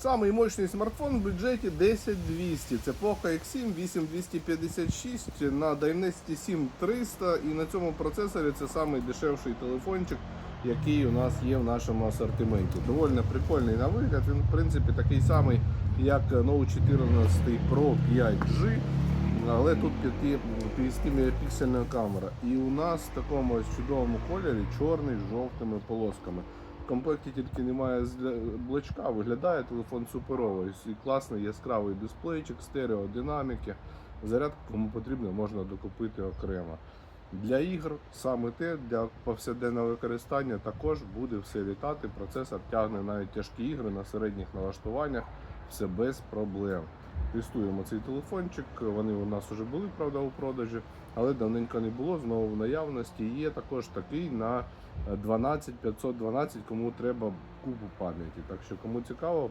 Самий мощний смартфон в бюджеті 10200. Це Poco X7 8256 на Dynasty 7300 і на цьому процесорі це самий дешевший телефончик, який у нас є в нашому асортименті. Довольно прикольний на вигляд. Він в принципі такий самий, як Note 14 Pro 5G. Але тут 50-мегапіксельна камера. І у нас в такому чудовому кольорі чорний з жовтими полосками. В комплекті тільки немає блочка, виглядає телефон суперово. І класний яскравий дисплейчик, стереодинаміки. Зарядку, кому потрібно, можна докупити окремо. Для ігр саме те, для повсякденного використання також буде все літати. Процесор тягне навіть тяжкі ігри на середніх налаштуваннях, все без проблем. Тестуємо цей телефончик. Вони у нас вже були, правда, у продажі, але давненько не було. Знову в наявності. Є також такий на 12 512, кому треба купу пам'яті. Так що кому цікаво.